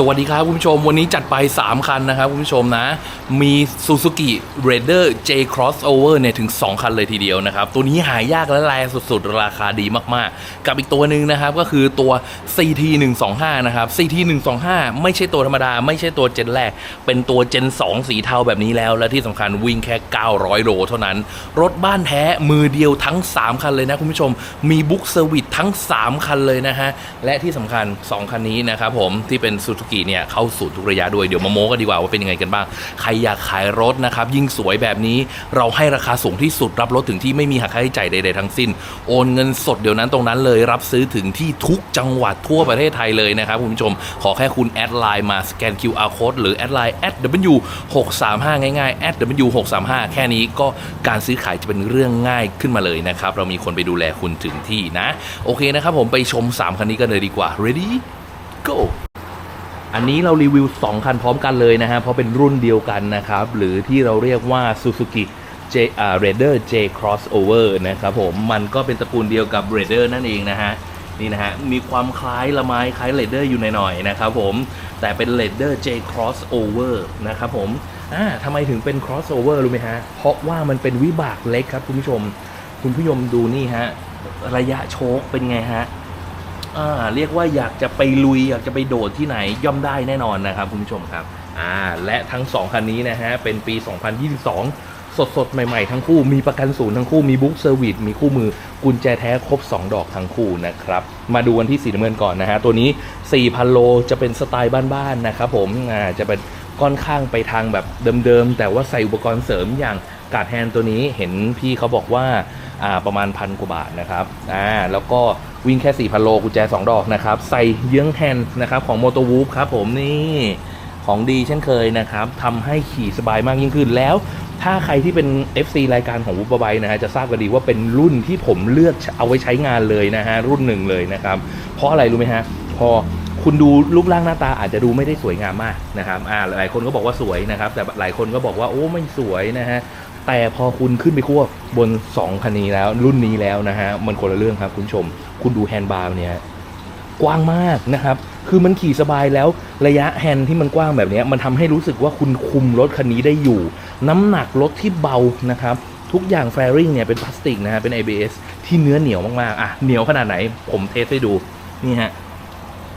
สวัสดีครับคุณผู้ชมวันนี้จัดไป 3 คันนะครับคุณผู้ชมนะ มี Suzuki Raider J Crossover เนี่ยถึง 2 คันเลยทีเดียวนะครับ ตัวนี้หายากและแรงสุดๆ ราคาดีมากๆ กับอีกตัวหนึ่งนะครับ ก็คือตัว CT 125นะครับ CT 125ไม่ใช่ตัวธรรมดา ไม่ใช่ตัวเจนแรก เป็นตัวเจน 2 สีเทาแบบนี้แล้ว และที่สำคัญวิ่งแค่ 900 โลเท่านั้น รถบ้านแท้มือเดียวทั้ง 3 คันเลยนะคุณผู้ชม มีบุ๊กเซอร์วิสทั้ง 3 คันเลยนะฮะและที่สำคัญ 2 คันนี้นะครับผมที่เป็น Suzuki เนี่ยเข้าสู่ทุกระยะด้วยเดี๋ยวมาโม้กันดีกว่าว่าเป็นยังไงกันบ้าง ใครอยากขายรถนะครับยิ่งสวยแบบนี้เราให้ราคาสูงที่สุดรับรถถึงที่ไม่มีหักค่าใช้จ่ายใดๆทั้งสิ้น โอนเงินสดเดี๋ยวนั้นตรงนั้นเลยรับซื้อถึงที่ทุกจังหวัดทั่วประเทศไทยเลยนะครับคุณผู้ชม ขอแค่คุณแอดไลน์มาสแกน QR code หรือแอดไลน์ @w635 ง่ายๆ @w635 แค่นี้ก็การซื้อขายจะเป็นเรื่องง่ายขึ้นมาเลยนะครับเรามีคนไปดูแลคุณถึงที่นะ โอเคนะครับผมไปชม 3คันนี้กันเลยดีกว่า ready go อันนี้เรารีวิว 2 คันพร้อมกันเลยนะฮะ เพราะเป็นรุ่นเดียวกันนะครับ หรือที่เราเรียกว่า Suzuki J อ่า Raider J Crossover นะครับผม มันก็เป็นตระกูลเดียวกับ Raider นั่นเองนะฮะ นี่นะฮะ มีความคล้ายละไม้คล้าย Raider อยู่หน่อยๆนะครับผม แต่เป็น Raider J Crossover นะครับผม อ่าทำไมถึงเป็น crossover รู้ไหมฮะ เพราะว่ามันเป็นวิบากเล็กครับคุณผู้ชม คุณผู้ชมดูนี่ฮะ ระยะโชคเป็นไงฮะ อ่าเรียกว่าอยากจะไปลุยอยากจะไปโดดที่ไหนย่อมได้แน่นอนนะครับคุณผู้ชมครับอ่าและทั้ง 2 คันนี้นะฮะเป็นปี 2022 สดสดใหม่ๆ ทั้งคู่มีประกันศูนย์ทั้งคู่มีบุ๊กเซอร์วิสมีคู่มือกุญแจแท้ครบ 2 ดอกทั้งคู่นะครับ มาดูกันที่สีน้ำเงินก่อนนะฮะ ตัวนี้ 4,000 โลจะเป็นสไตล์บ้านๆนะครับผมอ่าจะเป็นค่อนข้างไปทางแบบเดิมๆ แต่ว่าใส่อุปกรณ์เสริมอย่างกาดแฮนตัวนี้เห็นพี่เขาบอกว่าอ่าประมาณพันกว่าบาทนะครับอ่าแล้วก็ วิ่งแค่ 4,000 โลกุญแจ 2 ดอกนะครับ ใส่เยื้องแฮนด์นะครับของ m o t o w o o p ครับผมนี่ของดีเช่นเคยนะครับทำให้ขี่สบายมากยิ่งขึ้นแล้ว ถ้าใครที่เป็น FC รายการของวูบไบนะฮะจะทราบกันดีว่าเป็นรุ่นที่ผมเลือกเอาไว้ใช้งานเลยนะฮะรุ่นหนึ่งเลยนะครับ เพราะอะไรรู้ไหมฮะพอคุณดูรูปร่างหน้าตาอาจจะดูไม่ได้สวยงามมากนะครับอ่าหลายคนก็บอกว่าสวยนะครับ แต่หลายคนก็บอกว่าโอ้ไม่สวยนะฮะ แต่พอคุณขึ้นไปควบบน 2 คันนี้แล้วรุ่นนี้แล้วนะฮะ มันคนละเรื่องครับคุณชม คุณดูแฮนด์บาร์เนี่ยกว้างมากนะครับ คือมันขี่สบายแล้วระยะแฮนด์ที่มันกว้างแบบนี้มันทำให้รู้สึกว่าคุณคุมรถคันนี้ได้อยู่ น้ำหนักรถที่เบานะครับ ทุกอย่างแฟริงเนี่ยเป็นพลาสติกนะฮะเป็น ABS ที่เนื้อเหนียวมากๆอะเหนียวขนาดไหน ผมเทสให้ดูนี่ฮะ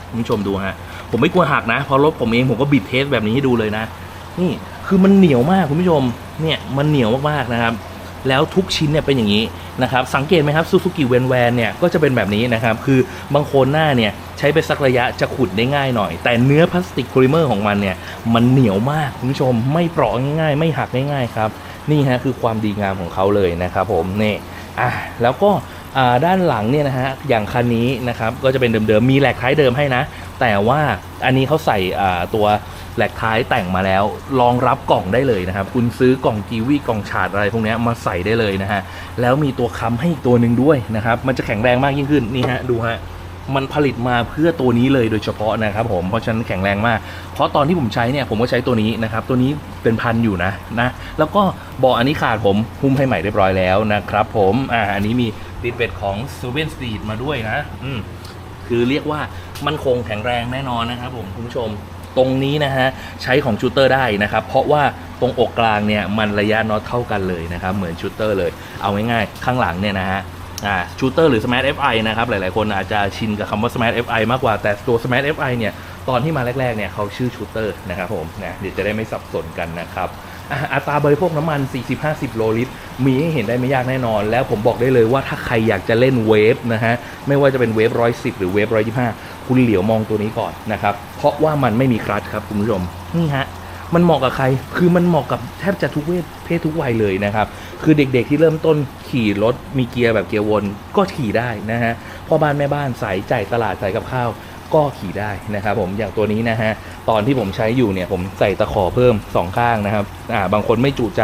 คุณผู้ชมดูฮะผมไม่กลัวหักนะเพราะรถผมเองผมก็บิดเทสแบบนี้ให้ดูเลยนะ นี่ คือมันเหนียวมากคุณผู้ชมเนี่ยมันเหนียวมากๆนะครับ แล้วทุกชิ้นเนี่ยเป็นอย่างนี้นะครับสังเกตไหมครับซูซูกิเวนแวนเนี่ยก็จะเป็นแบบนี้นะครับ คือบางโคนหน้าเนี่ยใช้ไปสักระยะจะขุดได้ง่ายหน่อย แต่เนื้อพลาสติกโพลิเมอร์ของมันเนี่ยมันเหนียวมากคุณผู้ชมไม่เปราะง่ายๆ ไม่หักง่ายๆครับนี่ฮะคือความดีงามของเขาเลยนะครับผมนี่อะแล้วก็อ่าด้านหลังเนี่ยนะฮะอย่างคันนี้นะครับก็จะเป็นเดิมๆมีแหลกท้ายเดิมให้นะ แต่ว่าอันนี้เขาใส่อ่าตัว แหลกท้ายแต่งมาแล้วรองรับกล่องได้เลยนะครับ คุณซื้อกล่องกีวีกล่องฉาดอะไรพวกนี้มาใส่ได้เลยนะฮะแล้วมีตัวค้ำให้อีกตัวหนึ่งด้วยนะครับ มันจะแข็งแรงมากยิ่งขึ้นนี่ฮะดูฮะมันผลิตมาเพื่อตัวนี้เลยโดยเฉพาะนะครับผมเพราะฉะนั้นแข็งแรงมาก เพราะตอนที่ผมใช้เนี่ยผมก็ใช้ตัวนี้นะครับ ตัวนี้เป็นพันอยู่นะนะ แล้วก็บาะอันนี้ขาดผมหุ้มให้ใหม่เรียบร้อยแล้วนะครับ ผมอ่าอันนี้มีติดเบ็ดของ s u v e n Street มาด้วยนะ อืมคือเรียกว่ามันคงแข็งแรงแน่นอนนะครับผมคุณผู้ชม ตรงนี้นะฮะใช้ของชูเตอร์ได้นะครับ เพราะว่าตรงอกกลางเนี่ยมันระยะน็อตเท่ากันเลยนะครับเหมือนชูเตอร์เลยเอาง่ายๆข้างหลังเนี่ยนะฮะอ่าชูเตอร์หรือ Smart FI นะครับ หลายๆ คนอาจจะชินกับคำว่า Smart FI มากกว่า แต่ตัว Smart FI เนี่ย ตอนที่มาแรก ๆ เนี่ยเขาชื่อชูเตอร์นะครับผมนะเดี๋ยวจะได้ไม่สับสนกันนะครับ อัตราบริโภคน้ำมัน 40-50 โลลิตร มีให้เห็นได้ไม่ยากแน่นอน แล้วผมบอกได้เลยว่าถ้าใครอยากจะเล่นเวฟนะฮะ ไม่ว่าจะเป็นเวฟ110 หรือเวฟ125 คุณเหลียวมองตัวนี้ก่อนนะครับ เพราะว่ามันไม่มีคลัตช์ครับคุณผู้ชม นี่ฮะมันเหมาะกับใคร คือมันเหมาะกับแทบจะทุกเพศเพศทุกวัยเลยนะครับ คือเด็กๆที่เริ่มต้นขี่รถมีเกียร์แบบเกียร์วนก็ขี่ได้นะฮะ พ่อบ้านแม่บ้านสายจ่ายตลาดสายกับข้าว ก็ขี่ได้นะครับผมอย่างตัวนี้นะฮะตอนที่ผมใช้อยู่เนี่ยผมใส่ตะขอเพิ่ม 2 ข้างนะครับอ่าบางคนไม่จุใจ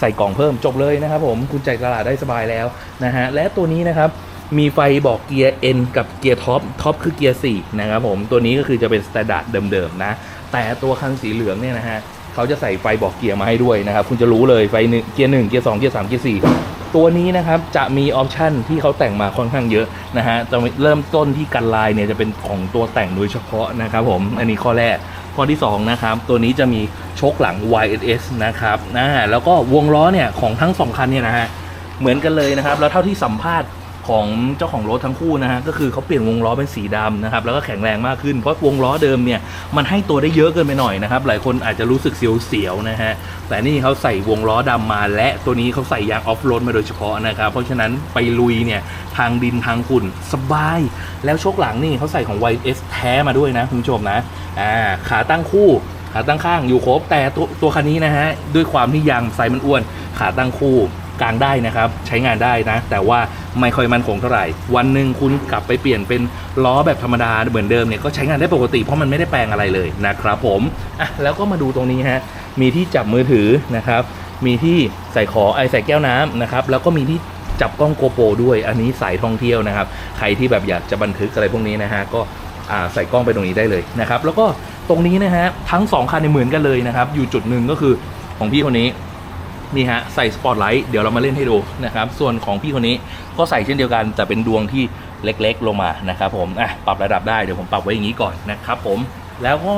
ใส่กล่องเพิ่มจบเลยนะครับผมคุณใจตลาดได้สบายแล้วนะฮะและตัวนี้นะครับมีไฟบอกเกียร์ N กับเกียร์ท็อปท็อปคือเกียร์4นะครับผมตัวนี้ก็คือจะเป็นสแตนดาร์ดเดิมๆนะแต่ตัวคันสีเหลืองเนี่ยนะฮะเขาจะใส่ไฟบอกเกียร์มาให้ด้วยนะครับคุณจะรู้เลยไฟหนึ่งเกียร์หนึ่งเกียร์สองเกียร์สามเกียร์สี่ ตัวนี้นะครับจะมีออปชันที่เขาแต่งมาค่อนข้างเยอะนะฮะจะเริ่มต้นที่กันลายเนี่ยจะเป็นของตัวแต่งโดยเฉพาะนะครับผมอันนี้ข้อแรกข้อที่2นะครับตัวนี้จะมีโชคหลัง YSS นะครับนะแล้วก็วงล้อเนี่ยของทั้งสองคันเนี่ยนะฮะเหมือนกันเลยนะครับ แล้วเท่าที่สัมภาษณ์ ของเจ้าของรถทั้งคู่นะฮะก็คือเขาเปลี่ยนวงล้อเป็นสีดำนะครับแล้วก็แข็งแรงมากขึ้นเพราะวงล้อเดิมเนี่ยมันให้ตัวได้เยอะเกินไปหน่อยนะครับหลายคนอาจจะรู้สึกเสียวๆนะฮะแต่นี่เขาใส่วงล้อดำมาและตัวนี้เขาใส่ยางออฟโรดมาโดยเฉพาะนะครับเพราะฉะนั้นไปลุยเนี่ยทางดินทางฝุ่นสบาย แล้วโชคหลังนี่เขาใส่ของ YS แท้มาด้วยนะคุณผู้ชมนะอ่าขาตั้งคู่ขาตั้งข้างอยู่ครบแต่ตัวตัวคันนี้นะฮะด้วยความที่ยางไซส์มันอ้วน ขาตั้งคู่ กลางได้นะครับ ใช้งานได้นะ แต่ว่าไม่ค่อยมั่นคงเท่าไหร่ วันหนึ่งคุณกลับไปเปลี่ยนเป็นล้อแบบธรรมดาเหมือนเดิมเนี่ยก็ใช้งานได้ปกติเพราะมันไม่ได้แปลงอะไรเลยนะครับผมอะแล้วก็มาดูตรงนี้ฮะมีที่จับมือถือนะครับ มีที่ใส่ขอไอใส่แก้วน้ำนะครับแล้วก็มีที่จับกล้องโกโปรด้วย อันนี้สายท่องเที่ยวนะครับ ใครที่แบบอยากจะบันทึกอะไรพวกนี้นะฮะก็ใส่กล้องไปตรงนี้ได้เลยนะครับ แล้วก็ตรงนี้นะฮะทั้งสองคันเนี่ยเหมือนกันเลยนะครับ อยู่จุดหนึ่งก็คือของพี่คนนี้ นี่ฮะใส่สปอตไลท์เดี๋ยวเรามาเล่นให้ดูนะครับ ส่วนของพี่คนนี้ก็ใส่เช่นเดียวกัน แต่เป็นดวงที่เล็กๆลงมานะครับผมอะปรับระดับได้เดี๋ยวผมปรับไว้อย่างนี้ก่อนนะครับผมแล้วก็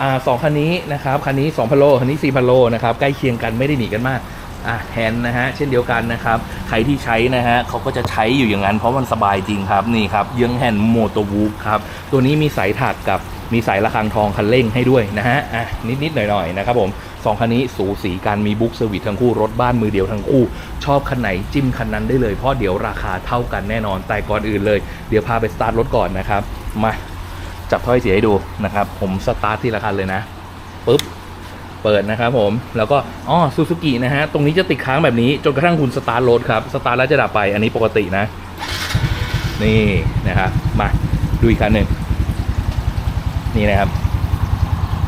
อ่าสองคันนี้นะครับคันนี้2พันโลคันนี้4พันโลนะครับใกล้เคียงกันไม่ได้หนีกันมากอะแทนนะฮะเช่นเดียวกันนะครับใครที่ใช้นะฮะเขาก็จะใช้อยู่อย่างนั้นเพราะมันสบายจริงครับนี่ครับเยื้องแฮนด์โมโตวูฟครับตัวนี้มีสายถักกับมีสายระฆังทองคันเร่งให้ด้วยนะฮะอะนิดๆหน่อยๆนะครับผม สองคันนี้สูสีกันมีบุ๊กเซอร์วิสทั้งคู่รถบ้านมือเดียวทั้งคู่ ชอบคันไหนจิ้มคันนั้นได้เลยเพราะเดี๋ยวราคาเท่ากันแน่นอนแต่ก่อนอื่นเลย เดี๋ยวพาไปสตาร์ทรถก่อนนะครับ มาจับถ้อยเสียให้ดูนะครับ ผมสตาร์ทที่ละคันเลยนะปุ๊บเปิดนะครับผมแล้วก็อ๋อซูซูกินะฮะตรงนี้จะติดค้างแบบนี้จนกระทั่งคุณสตาร์ทรถครับสตาร์ทแล้วจะดับไปอันนี้ปกตินะ นี่นะครับมาดูอีกคันหนึ่งนี่นะครับ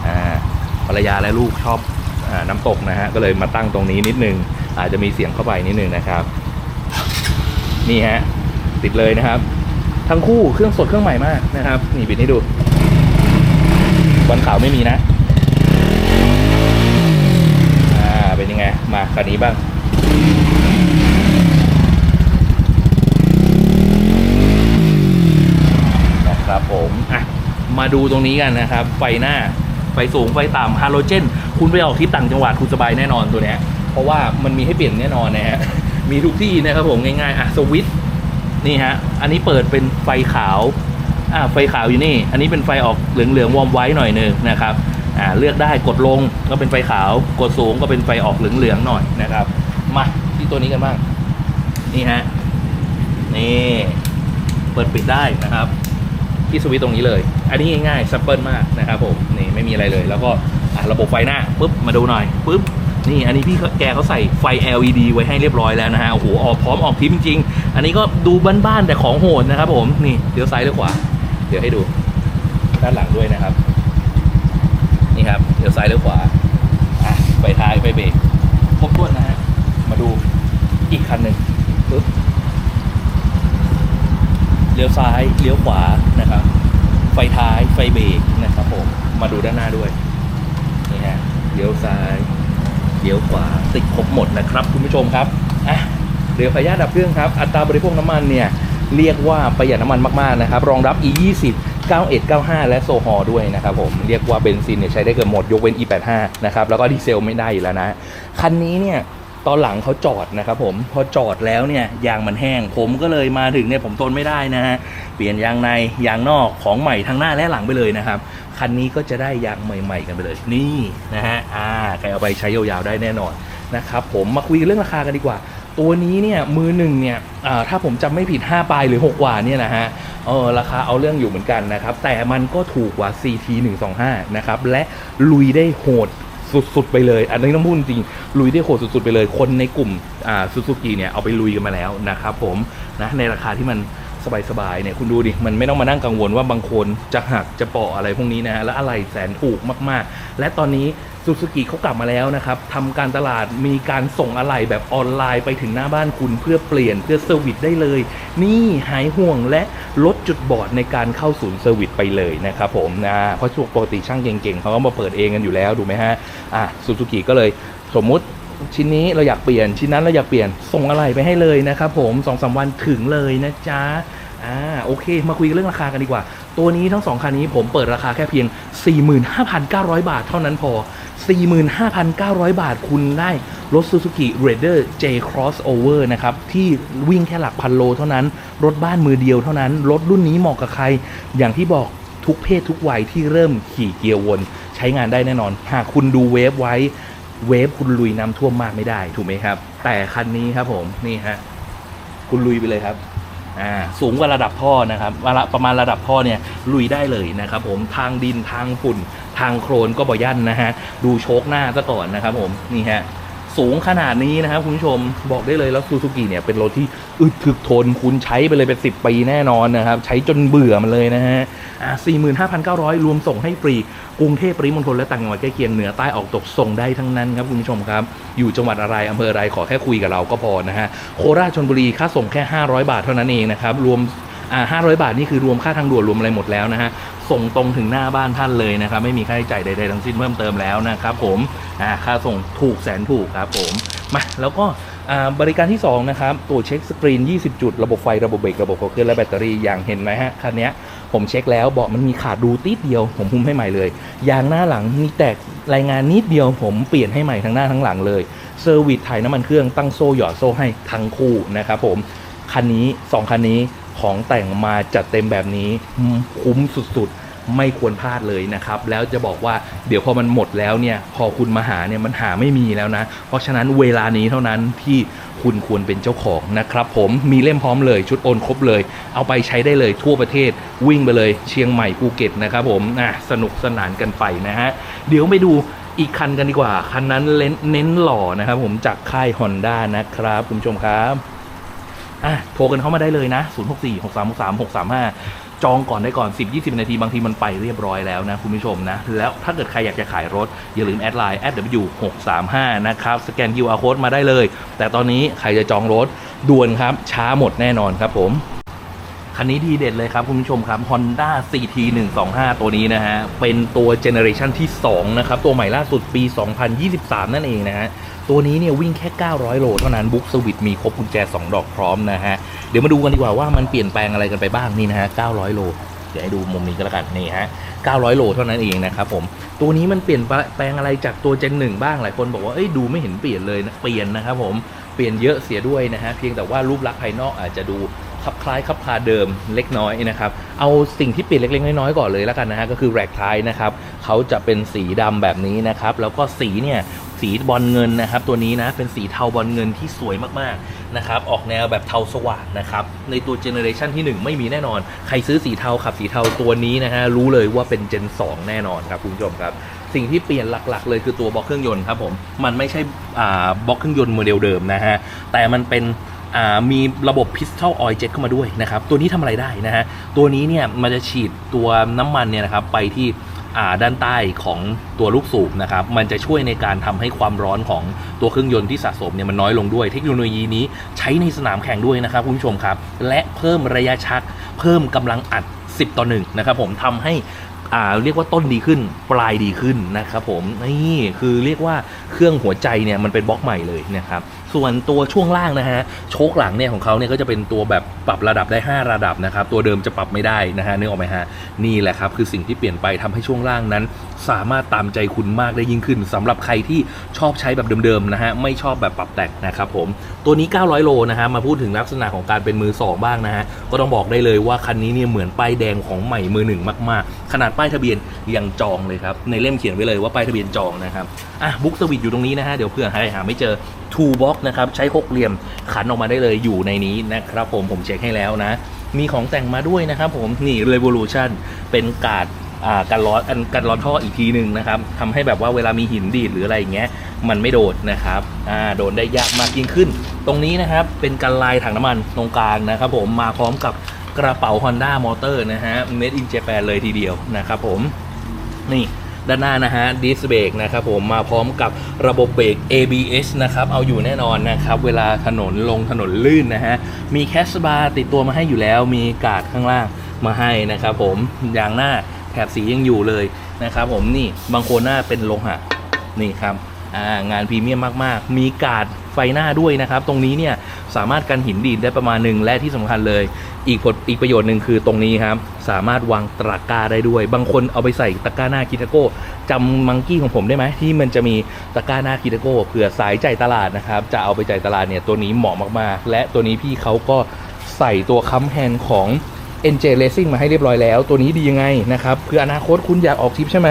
อ่าภรรยาและลูกชอบ น้ำตกนะฮะก็เลยมาตั้งตรงนี้นิดนึง อาจจะมีเสียงเข้าไปนิดนึงนะครับ นี่ฮะติดเลยนะครับ ทั้งคู่เครื่องสดเครื่องใหม่มากนะครับ นี่บิดให้ดูวันขาวไม่มีนะอ่าเป็นยังไงมาคันนี้บ้างนะครับผมอะมาดูตรงนี้กันนะครับ ไฟหน้า ไฟสูงไฟต่ำฮาโลเจน คุณไปออกทริปต่างจังหวัดคุณสบายแน่นอนตัวเนี้ยเพราะว่ามันมีให้เปลี่ยนแน่นอนนะฮะมีทุกที่นะครับผมง่ายๆอะสวิตช์นี่ฮะอันนี้เปิดเป็นไฟขาวอ่าไฟขาวอยู่นี่ อันนี้เป็นไฟออกเหลืองๆวอร์มไว้หน่อยหนึงนะครับอ่าเลือกได้กดลงก็เป็นไฟขาว กดสูงก็เป็นไฟออกเหลืองๆหน่อยนะครับมาที่ตัวนี้กันบ้างนี่ฮะนี่เปิดปิดได้นะครับ ที่สวิตช์ตรงนี้เลย อันนี้ง่ายๆซัมเปิลมากนะครับผมนี่ไม่มีอะไรเลย แล้วก็ระบบไฟหน้าปุ๊บมาดูหน่อยปุ๊บนี่อันนี้พี่แกเขาใส่ไฟ LED ไว้ให้เรียบร้อยแล้วนะฮะโอ้โหออกพร้อมออกทริปจริงๆอันนี้ก็ดูบ้านๆแต่ของโหดนะครับผมนี่เดี๋ยวซ้ายเดี๋ยวขวาเดี๋ยวให้ดูด้านหลังด้วยนะครับ นี่ครับเดี๋ยวซ้ายเดี๋ยวขวาอะไฟท้ายไฟเบรกครบถ้วนนะฮะมาดูอีกคันหนึ่งปุ๊บเลี้ยวซ้ายเลี้ยวขวานะครับ ไฟท้ายไฟเบรกนะครับผมมาดูด้านหน้าด้วยนี่ฮะเลี้ยวซ้ายเลี้ยวขวาติดครบหมดนะครับ คุณผู้ชมครับอะเดี๋ยวขออนุญาดับเครื่องครับ อัตราบริโภคน้ำมันเนี่ยเรียกว่าประหยัดน้ำมันมากๆนะครับ รองรับ E20 91 95 และโซฮอด้วยนะครับผม เรียกว่าเบนซินเนี่ยใช้ได้เกือบหมดยกเว้น E85 นะครับ แล้วก็ดีเซลไม่ได้อยู่แล้วนะ คันนี้เนี่ย ตอนหลังเขาจอดนะครับผมพอจอดแล้วเนี่ยยางมันแห้ง ผมก็เลยมาถึงเนี่ยผมทนไม่ได้นะฮะเปลี่ยนยางในยางนอกของใหม่ทั้งหน้าและหลังไปเลยนะครับคันนี้ก็จะได้ยางใหม่ ๆ กันไปเลยนี่นะฮะอ่าใครเอาไปใช้ยาวๆได้แน่นอนนะครับผมมาคุยเรื่องราคากันดีกว่า ตัวนี้เนี่ยมือหนึ่งเนี่ยถ้าผมจำไม่ผิด 5 ปลายหรือ 6 กว่าเนี่ยนะฮะเออราคาเอาเรื่องอยู่เหมือนกันนะครับ แต่มันก็ถูกกว่า CT 125 นะครับ และลุยได้โหด สุดๆไปเลย อันนี้ต้องพูดจริงลุยได้โหดสุดๆไปเลย คนในกลุ่มอ่าซูซูกิเนี่ยเอาไปลุยกันมาแล้วนะครับผมนะในราคาที่มัน สบายๆเนี่ยคุณดูดิมันไม่ต้องมานั่งกังวลว่าบางคนจะหักจะเปาะอะไรพวกนี้นะและอะไรแสนถูกมากๆ และตอนนี้ซูซูกิเขากลับมาแล้วนะครับทำการตลาดมีการส่งอะไหล่แบบออนไลน์ไปถึงหน้าบ้านคุณเพื่อเปลี่ยนเพื่อเซอร์วิสได้เลย นี่หายห่วงและลดจุดบอดในการเข้าศูนย์เซอร์วิสไปเลยนะครับผมนะเพราะช่วงปกติช่างเก่งๆเขาก็มาเปิดเองกันอยู่แล้วดูไหมฮะอะซูซูกิก็เลยสมมุติ ชิ้นนี้เราอยากเปลี่ยน ชิ้นนั้นเราอยากเปลี่ยน ส่งอะไรไปให้เลยนะครับผมสองสามวันถึงเลยนะจ๊ะอ่าโอเค มาคุยเรื่องราคากันดีกว่า ตัวนี้ทั้งสองคันนี้ผมเปิดราคาแค่เพียง 45,900 บาทเท่านั้นพอ 45,900 บาทคุณได้รถ Suzuki Raider J Crossover นะครับ ที่วิ่งแค่หลักพันโลเท่านั้น รถบ้านมือเดียวเท่านั้น รถรุ่นนี้เหมาะกับใคร อย่างที่บอกทุกเพศทุกวัยที่เริ่มขี่เกียร์วน ใช้งานได้แน่นอน หากคุณดูเวฟไว้ เวฟคุณลุยน้ำท่วมมากไม่ได้ถูกไหมครับ แต่คันนี้ครับผมนี่ฮะคุณลุยไปเลยครับอ่าสูงกว่าระดับท่อนะครับวลาประมาณระดับท่อเนี่ยลุยได้เลยนะครับผมทางดินทางฝุ่น ทางโครนก็บ่ยั่นนะฮะดูโชคหน้าซะก่อนนะครับผมนี่ฮะสูงขนาดนี้นะครับคุณผู้ชมบอกได้เลยแล้วซูซูกิเนี่ยเป็นรถที่ อึดถึกทนคุณใช้ไปเลยเป็น10ปีแน่นอนนะครับ ใช้จนเบื่อมันเลยนะฮะอ่า45,900รวมส่งให้ฟรี กรุงเทพปริมณฑลและต่างจังหวัดใกล้เคียงเหนือใต้ออกตกส่งได้ทั้งนั้นครับคุณผู้ชมครับ อยู่จังหวัดอะไรอำเภออะไรขอแค่คุยกับเราก็พอนะฮะโคราชชนบุรีค่าส่งแค่ 500 บาทเท่านั้นเองนะครับรวมอ่า500 บาทนี่คือรวมค่าทางด่วนรวมอะไรหมดแล้วนะฮะส่งตรงถึงหน้าบ้านท่านเลยนะครับ ไม่มีค่าใช้จ่ายใดๆทั้งสิ้นเพิ่มเติมแล้วนะครับผมอ่าค่าส่งถูกแสนถูกครับผมมาแล้วก็ บริการที่ 2 นะครับตรวจเช็คสกรีน 20 จุด ระบบไฟระบบเบรกระบบขับเคลื่อนและแบตเตอรี่อย่างเห็นไหมฮะคันนี้ผมเช็คแล้วเบอกมันมีขาดดูติดเดียว ผมพุ่มให้ใหม่เลยยางหน้าหลังมีแตกรายงานนิดเดียวผมเปลี่ยนให้ใหม่ทั้งหน้าทั้งหลังเลยเซอร์วิสถ่ายน้ำมันเครื่องตั้งโซ่หยอดโซ่ให้ทั้งคู่นะครับผมคันนี้ 2 คันนี้ของแต่งมาจัดเต็มแบบนี้คุ้มสุดๆ ไม่ควรพลาดเลยนะครับ แล้วจะบอกว่าเดี๋ยวพอมันหมดแล้วเนี่ยพอคุณมาหาเนี่ยมันหาไม่มีแล้วนะ เพราะฉะนั้นเวลานี้เท่านั้นที่คุณควรเป็นเจ้าของนะครับผมมีเล่มพร้อมเลยชุดโอนครบเลย เอาไปใช้ได้เลยทั่วประเทศวิ่งไปเลยเชียงใหม่ภูเก็ตนะครับผมอะสนุกสนานกันไปนะฮะเดี๋ยวไปดูอีกคันกันดีกว่า คันนั้นเน้นเน้นหล่อนะครับผมจากค่าย Honda นะครับ คุณผู้ชมครับอะโทรกันเข้ามาได้เลยนะ 0 6 4 6 3 6 3 6 3 5 จองก่อนได้ก่อน 10 20 นาที บางทีมันไปเรียบร้อยแล้วนะคุณผู้ชมนะ แล้วถ้าเกิดใครอยากจะขายรถ อย่าลืมแอดไลน์ w 6 3 5 นะครับ สแกน QR code มาได้เลย แต่ตอนนี้ใครจะจองรถด่วนครับ ช้าหมดแน่นอนครับผมคันนี้ดีเด็ดเลยครับ คุณผู้ชมครับ Honda CT 125ตัวนี้นะฮะ เป็นตัวเจเนอเรชันที่ 2 นะครับ ตัวใหม่ล่าสุดปี 2023 นั่นเองนะฮะ ตัวนี้เนี่ยวิ่งแค่ 900 โลเท่านั้นบุ๊กสวิตมีครบกุญแจ 2 ดอกพร้อมนะฮะ เดี๋ยวมาดูกันดีกว่าว่ามันเปลี่ยนแปลงอะไรกันไปบ้างนี่นะฮะ 900 โล เดี๋ยวให้ดูมุมนี้ก็แล้วกันนี่ฮะ 900 โลเท่านั้นเองนะครับผม ตัวนี้มันเปลี่ยนแปลงอะไรจากตัวเจนหนึ่งบ้างหลายคนบอกว่าเอ้ยดูไม่เห็นเปลี่ยนเลยนะเปลี่ยนนะครับผมเปลี่ยนเยอะเสียด้วยนะฮะเพียงแต่ว่ารูปลักษณ์ภายนอกอาจจะดูคลับคล้ายคลับคลาเดิมเล็กน้อยนะครับ เอาสิ่งที่เปลี่ยนเล็กๆน้อยๆก่อนเลยแล้วกันนะฮะก็คือแร็กท้ายนะครับเขาจะเป็นสีดำแบบนี้นะครับ แล้วก็สีเนี่ย สีบอลเงินนะครับ ตัวนี้นะเป็นสีเทาบอลเงินที่สวยมากๆนะครับออกแนวแบบเทาสว่างนะครับในตัวเจเนอเรชันที่ 1 ไม่มีแน่นอน ใครซื้อสีเทาขับสีเทาตัวนี้นะฮะรู้เลยว่าเป็นเจน 2 แน่นอนครับคุณผู้ชมครับสิ่งที่เปลี่ยนหลักๆ เลยคือตัวบล็อกเครื่องยนต์ครับผมมันไม่ใช่บล็อกเครื่องยนต์โมเดลเดิมนะฮะแต่มันเป็นมีระบบ Pistol Oil Jet เข้ามาด้วยนะครับตัวนี้ทำอะไรได้นะฮะตัวนี้เนี่ยมันจะฉีดตัวน้ำมันเนี่ยนะครับไปที่ ด้านใต้ของตัวลูกสูบนะครับมันจะช่วยในการทำให้ความร้อนของตัวเครื่องยนต์ที่สะสมเนี่ยมันน้อยลงด้วย เทคโนโลยีนี้ใช้ในสนามแข่งด้วยนะครับคุณผู้ชมครับ และเพิ่มระยะชัก เพิ่มกำลังอัด 10 ต่อ1นะครับผมทำให้อ่าเรียกว่าต้นดีขึ้นปลายดีขึ้นนะครับผมนี่คือเรียกว่าเครื่องหัวใจเนี่ยมันเป็นบล็อกใหม่เลยนะครับ ส่วนตัวช่วงล่างนะฮะโชคหลังเนี่ยของเขาเนี่ยก็จะเป็นตัวแบบปรับระดับได้ 5 ระดับนะครับ ตัวเดิมจะปรับไม่ได้นะฮะนึกออกไหมฮะนี่แหละครับคือสิ่งที่เปลี่ยนไปทำให้ช่วงล่างนั้น สามารถตามใจคุณมากได้ยิ่งขึ้นสำหรับใครที่ชอบใช้แบบเดิมๆนะฮะไม่ชอบแบบปรับแต่งนะครับผมตัวนี้ 900 โลนะฮะมาพูดถึงลักษณะของการเป็นมือสองบ้างนะฮะก็ต้องบอกได้เลยว่าคันนี้เนี่ยเหมือนป้ายแดงของใหม่มือหนึ่งมากๆ ขนาดป้ายทะเบียนยังจองเลยครับในเล่มเขียนไว้เลยว่าป้ายทะเบียนจองนะครับอะบุ๊กสวิตอยู่ตรงนี้นะฮะเดี๋ยวเพื่อให้หาไม่เจอทูบ็อกนะครับใช้หกเหลี่ยมขันออกมาได้เลยอยู่ในนี้นะครับผมผมเช็คให้แล้วนะ มีของแต่งมาด้วยนะครับผมนี่ Revolution เป็นกาดกันร้อนกันร้อนท่ออีกทีหนึ่งนะครับทำให้แบบว่าเวลามีหินดีดหรืออะไรอย่างเงี้ยมันไม่โดดนะครับโดนได้ยากมากยิ่งขึ้น ตรงนี้นะครับเป็นกันลายถังน้ำมันตรงกลางนะครับผมมาพร้อมกับกระเป๋า Honda Motor นะฮะ Made in Japan เลยทีเดียวนะครับผมนี่ ด้านหน้านะฮะดิสเบรกนะครับผมมาพร้อมกับระบบเบรก ABS นะครับเอาอยู่แน่นอนนะครับเวลาถนนลงถนนลื่นนะฮะมีแคสบาร์ติดตัวมาให้อยู่แล้ว มีกาดข้างล่างมาให้นะครับผมยางหน้าแถบสียังอยู่เลยนะครับผมนี่บางโคนหน้าเป็นโลหะนี่ครับงานพรีเมียมมาก ๆ มีกาด ไฟหน้าด้วยนะครับ ตรงนี้เนี่ยสามารถกันหินดีดได้ประมาณหนึ่งและที่สำคัญเลย อีกผลอีกประโยชน์หนึ่งคือตรงนี้ครับสามารถวางตะกร้าได้ด้วย บางคนเอาไปใส่ตะกร้าหน้าคิทาโก้จำมังกี้ของผมได้ไหมที่มันจะมีตะกร้าหน้าคิทาโก้เผื่อสายใจตลาดนะครับจะเอาไปใจตลาดเนี่ยตัวนี้เหมาะมากๆ และตัวนี้พี่เขาก็ใส่ตัวค้ำแฮนด์ของ NJ Racing มาให้เรียบร้อยแล้ว ตัวนี้ดียังไงนะครับเพื่ออนาคตคุณอยากออกทริปใช่ไหม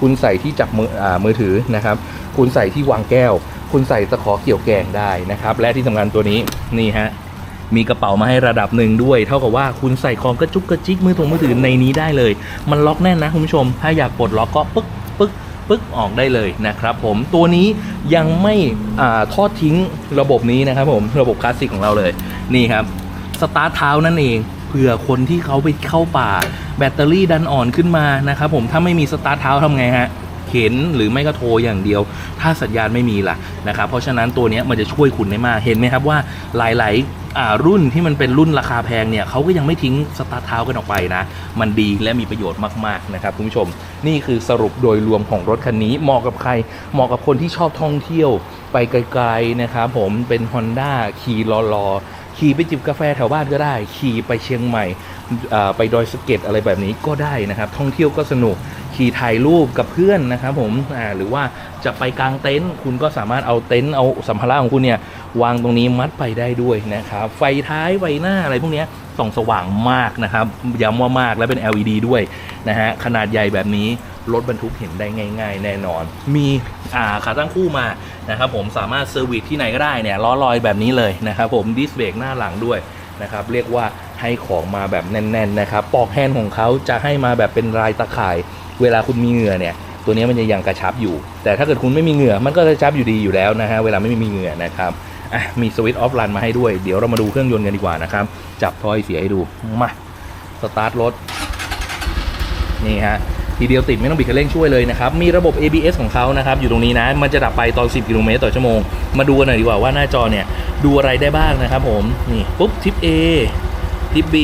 คุณใส่ที่จับมืออมือถือนะครับ คุณใส่ที่วางแก้ว คุณใส่ตะขอเกี่ยวแกงได้นะครับ และที่สำคัญตัวนี้นี่ฮะมีกระเป๋ามาให้ระดับหนึ่งด้วย เท่ากับว่าคุณใส่ของกระจุกกระจิกมือถงมือถือในนี้ได้เลย มันล็อกแน่นนะคุณผู้ชม ถ้าอยากปลดล็อกก็ปึ๊กปึ๊กปึ๊กออกได้เลยนะครับผมตัวนี้ยังไม่อ่าทอดทิ้งระบบนี้นะครับผมระบบคลาสสิกของเราเลยนี่ครับสตาร์ทเท้านั่นเองเผื่อคนที่เขาไปเข้าป่า แบตเตอรี่ดันอ่อนขึ้นมานะครับผมถ้าไม่มีสตาร์ทเท้าทำไงฮะ เข็นหรือไม่ก็โทรอย่างเดียว ถ้าสัญญาณไม่มีล่ะนะครับเพราะฉะนั้นตัวนี้มันจะช่วยคุณได้มากเห็นไหมครับว่าหลาย ๆรุ่นที่มันเป็นรุ่นราคาแพงเนี่ยเขาก็ยังไม่ทิ้งสตาร์ทเท้ากันออกไปนะ มันดีและมีประโยชน์มากๆนะครับคุณผู้ชม นี่คือสรุปโดยรวมของรถคันนี้เหมาะกับใคร เหมาะกับคนที่ชอบท่องเที่ยวไปไกลๆนะครับผมเป็น Honda ขี่รอๆขี่ไปจิบกาแฟแถวบ้านก็ได้ ขี่ไปเชียงใหม่ไปดอยสะเก็ดอะไรแบบนี้ก็ได้นะครับ ท่องเที่ยวก็สนุก ขี่ถ่ายรูปกับเพื่อนนะครับผมอ่าหรือว่าจะไปกางเต็นท์คุณก็สามารถเอาเต็นท์เอาสัมภาระของคุณเนี่ยวางตรงนี้มัดไปได้ด้วยนะครับไฟท้ายไฟหน้าอะไรพวกเนี้ยส่องสว่างมากนะครับย้ำว่ามากและเป็น LED ด้วยนะฮะขนาดใหญ่แบบนี้รถบรรทุกเห็นได้ง่าย ๆ แน่นอน มีอ่าขาตั้งคู่มานะครับผมสามารถเซอร์วิสที่ไหนก็ได้เนี่ยล้อลอยแบบนี้เลยนะครับผมดิสเบรกหน้าหลังด้วยนะครับเรียกว่าให้ของมาแบบแน่น ๆ นะครับ ปอกแฮนด์ของเขาจะให้มาแบบเป็นลายตะข่าย เวลาคุณมีเหงื่อเนี่ย ตัวนี้มันจะยังกระชับอยู่ แต่ถ้าเกิดคุณไม่มีเหงื่อมันก็กระชับอยู่ดีอยู่แล้วนะฮะเวลาไม่มีเหงื่อนะครับอะมีสวิตช์ออฟรันมาให้ด้วยเดี๋ยวเรามาดูเครื่องยนต์กันดีกว่านะครับ จับทอยเสียให้ดูมาสตาร์ทรถนี่ฮะทีเดียวติดไม่ต้องบิดคันเร่งช่วยเลยนะครับ มีระบบ ABS ของเขานะครับ อยู่ตรงนี้นะ มันจะดับไปตอน 10 กิโลเมตรต่อชั่วโมง มาดูกันหน่อยดีกว่าว่าหน้าจอเนี่ย ดูอะไรได้บ้างนะครับผม นี่ ปุ๊บทิป A ทิป B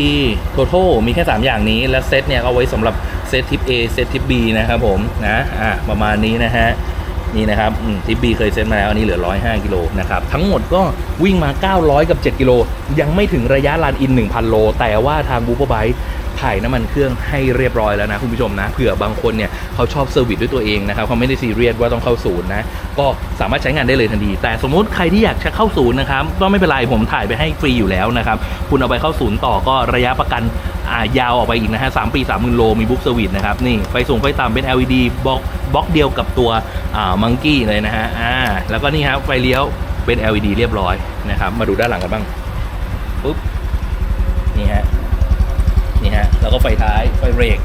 Total มีแค่ 3 อย่างนี้ และเซตเนี่ยเอาไว้สำหรับ ซตทิป A เซตทิป B นะครับผมนะอะประมาณนี้นะฮะนี่นะครับทิป B เคยเซตมาแล้วอันนี้เหลือ 105กิโลนะครับทั้งหมดก็วิ่งมา 900 กับ 7 กิโล ยังไม่ถึงระยะลานอิน 1,000 โล แต่ว่าทางบู b ไบถ่ายน้ำมันเครื่องให้เรียบร้อยแล้วนะคุณผู้ชมนะเผื่อบางคนเนี่ยเขาชอบเซอร์วิสด้วยตัวเองนะครับเขาไม่ได้ซีเรียสว่าต้องเข้าศูนย์นะก็สามารถใช้งานได้เลยทันที แต่สมมุติใครที่อยากจะเข้าศูนย์นะครับก็ไม่เป็นไรผมถ่ายไปให้ฟรีอยู่แล้วนะครับคุณเอาไปเข้าศูนย์ต่อก็ระยะประกัน อ่ายาวออกไปอีกนะฮะสามปีสามหมื่นโลมีบุ๊กเซอร์วิสนะครับนี่ไฟสูงไฟต่ำเป็น LED บล็อกบล็อกเดียวกับตัวอ่ามังกี้เลยนะฮะอ่าแล้วก็นี่ครับไฟเลี้ยวเป็น LED เรียบร้อยนะครับมาดูด้านหลังกันบ้างปุ๊บนี่ฮะนี่ฮะแล้วก็ไฟท้ายไฟเบรก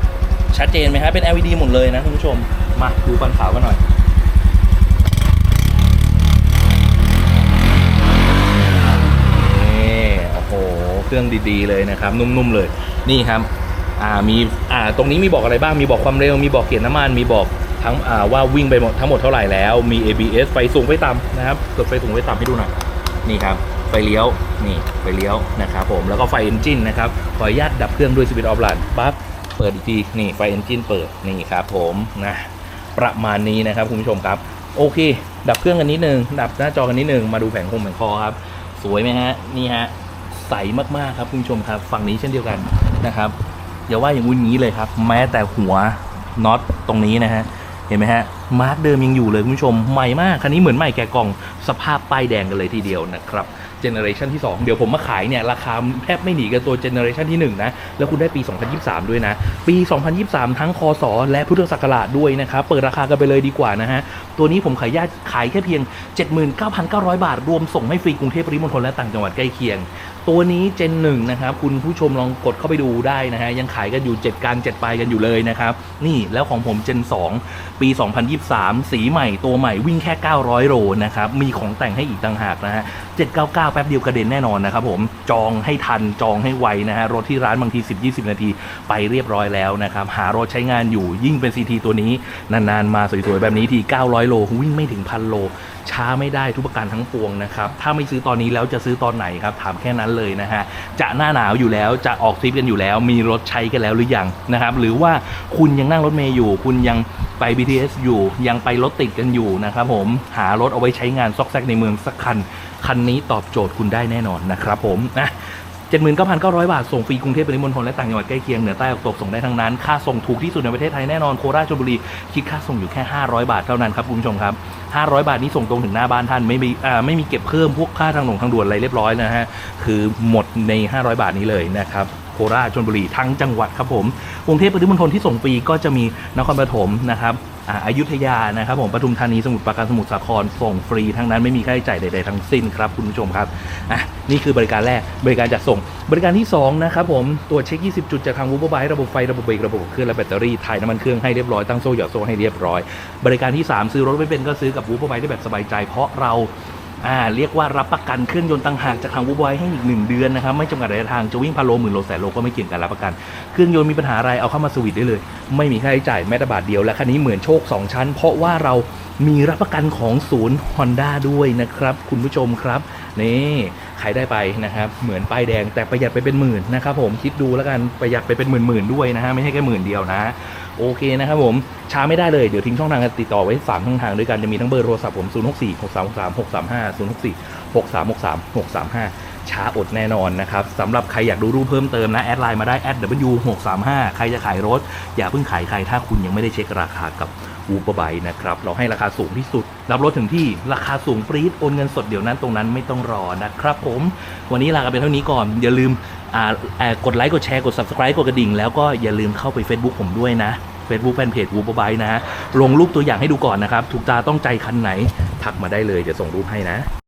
ชัดเจนไหมฮะเป็น LED หมดเลยนะคุณผู้ชมมาดูฟันขาวกันหน่อย นี่ โอ้โห เครื่องดีๆเลยนะครับนุ่มๆเลยนี่ครับอ่ามีอ่าตรงนี้มีบอกอะไรบ้างมีบอกความเร็วมีบอกเกียร์น้ำมันมีบอกทั้งอ่าว่าวิ่งไปหมดทั้งหมดเท่าไหร่แล้วมี ABS ไฟสูงไฟต่ำนะครับกดไฟสูงไฟต่ำให้ดูหน่อยนี่ครับไฟเลี้ยวนี่ไฟเลี้ยวนะครับผมแล้วก็ไฟเอนจินนะครับขออนุญาตดับเครื่องด้วยสวิตช์ออฟลันปั๊บเปิดอีกทีนี่ไฟเอนจินเปิดนี่ครับผมนะประมาณนี้นะครับคุณผู้ชมครับ โอเค ดับเครื่องกันนิดนึงดับหน้าจอกันนิดนึงมาดูแผงคงแผงคอครับ สวยไหมฮะนี่ฮะ ใสมากๆครับคุณผู้ชมครับ ฝั่งนี้เช่นเดียวกันนะครับอย่าว่าอย่างวุ้นงนี้เลยครับ แม้แต่หัวน็อตตรงนี้นะฮะเห็นไหมฮะ มาร์กเดิมยังอยู่เลยคุณผู้ชมใหม่มากคันนี้เหมือนใหม่แกะกล่องสภาพป้ายแดงกันเลยทีเดียวนะครับเจเนอเรชันที่ 2 เดี๋ยวผมมาขายเนี่ย ราคาแทบไม่หนีกับตัวเจเนอเรชันที่ 1 นะ แล้วคุณได้ปี 2023 ด้วยนะ ปี 2023 ทั้งคศและพุทธศักราชด้วยนะครับ เปิดราคากันไปเลยดีกว่านะฮะ ตัวนี้ผมขายญาติขายแค่เพียง 79,900 บาท รวมส่งให้ฟรีกรุงเทพปริมณฑลและต่างจังหวัดใกล้เคียง ตัวนี้เจนหนึ่งนะครับ คุณผู้ชมลองกดเข้าไปดูได้นะฮะยังขายกันอยู่ 7การ7ปลายกันอยู่เลยนะครับนี่แล้วของผมเจน 2 ปี2023 สีใหม่ตัวใหม่วิ่งแค่ 900 โลนะครับ มีของแต่งให้อีกต่างหากนะฮะ 799 แป๊บเดียวกระเด็นแน่นอนนะครับผม จองให้ทันจองให้ไวนะฮะ รถที่ร้านบางที 10-20 นาทีไปเรียบร้อยแล้วนะครับ หารถใช้งานอยู่ยิ่งเป็น CT ตัวนี้ นาน ๆ มาสวย ๆ แบบนี้ที 900 โลวิ่งไม่ถึงพันโล ช้าไม่ได้ทุกประการทั้งปวงนะครับถ้าไม่ซื้อตอนนี้แล้วจะซื้อตอนไหนครับถามแค่นั้นเลยนะฮะจะหน้าหนาวอยู่แล้วจะออกทริปกันอยู่แล้ว มีรถใช้กันแล้วหรือยังนะครับหรือว่าคุณยังนั่งรถเมย์อยู่ คุณยังไป BTS อยู่ยังไปรถติดกันอยู่นะครับผมหารถเอาไว้ใช้งานซอกแซกในเมืองสักคันคันนี้ตอบโจทย์คุณได้แน่นอนนะครับผมนะ 79,900 บาท ส่งฟรีกรุงเทพปริมณฑลและต่างจังหวัดใกล้เคียงเหนือใต้ออกตกส่งได้ทั้งนั้น ค่าส่งถูกที่สุดในประเทศไทยแน่นอนโคราชชลบุรีคิดค่าส่งอยู่แค่ 500 บาทเท่านั้นครับคุณผู้ชมครับ 500 บาทนี้ส่งตรงถึงหน้าบ้านท่านไม่มีอ่าไม่มีเก็บเพิ่มพวกค่าทางหลวงทางด่วนอะไรเรียบร้อยนะฮะคือหมดใน 500 บาทนี้เลยนะครับโคราชชลบุรีทั้งจังหวัดครับผมกรุงเทพปริมณฑลที่ส่งฟรีก็จะมีนครปฐมนะครับ อายุทยานะครับผมปทุมธานีสมุทรปราการสมุทรสาครส่งฟรีทั้งนั้นไม่มีค่าใช้จ่ายใดๆทั้งสิ้นครับคุณผู้ชมครับอะนี่คือบริการแรกบริการจัดส่ง บริการที่2นะครับผมตรวจเช็ค 20 จุดจากทางวูบ e บายระบบไฟระบบเบรกระบบเครื่องและแบตเตอรี่ถ่ายน้ำมันเครื่องให้เรียบร้อยตั้งโซ่หยอดโซ่ให้เรียบร้อย บริการที่ 3 ซื้อรถไม่เป็นก็ซื้อกับวูบ e บายได้แบบสบายใจ เพราะเรา อ่าเรียกว่ารับประกันเครื่องยนต์ต่างหากจากทางวูบอยให้อีกหนึ่งเดือนนะครับไม่จำกัดระยะทางจะวิ่งพันโลหมื่นโลแสนโลก็ไม่เกี่ยงกันรับประกันเครื่องยนต์มีปัญหาอะไรเอาเข้ามาสวิตได้เลย ไม่มีค่าใช้จ่ายแม้แต่บาทเดียวและคันนี้เหมือนโชค 2 ชั้น เพราะว่าเรามีรับประกันของศูนย์ Honda ด้วยนะครับ คุณผู้ชมครับนี่ ใครได้ไปนะครับเหมือนป้ายแดงแต่ประหยัดไปเป็นหมื่นนะครับผมคิดดูแล้วกันประหยัดไปเป็นหมื่นหมื่นด้วยนะฮะไม่ใช่แค่หมื่นเดียวนะโอเคนะครับผมช้าไม่ได้เลยเดี๋ยวทิ้งช่องทางการติดต่อไว้ 3 ช่องทางด้วยกันจะมีทั้งเบอร์โทรศัพท์ผม 0 6 4 6 3 6 3 6 3 5 0 6 4 6 3 6 3 6 3 5 ช้าอดแน่นอนนะครับสำหรับใครอยากดูรูปเพิ่มเติมนะ แอดไลน์มาได้แอด w 6 3 5 ใครจะขายรถ อย่าเพิ่งขายใครถ้าคุณยังไม่ได้เช็คราคากับวูปไบนะครับ เราให้ราคาสูงที่สุด รับรถถึงที่ราคาสูงปรี๊ดโอนเงินสดเดี๋ยวนั้นตรงนั้นไม่ต้องรอนะครับผม วันนี้ลากันไปเท่านี้ก่อน อย่าลืมกดไลค์กดแชร์กด subscribe กดกระดิ่ง แล้วก็อย่าลืมเข้าไป Facebook ผมด้วยนะ Facebook แฟนเพจวูปไบนะฮะลงรูปตัวอย่างให้ดูก่อนนะครับ ถูกตาต้องใจคันไหน ทักมาได้เลยเดี๋ยวส่งรูปให้นะ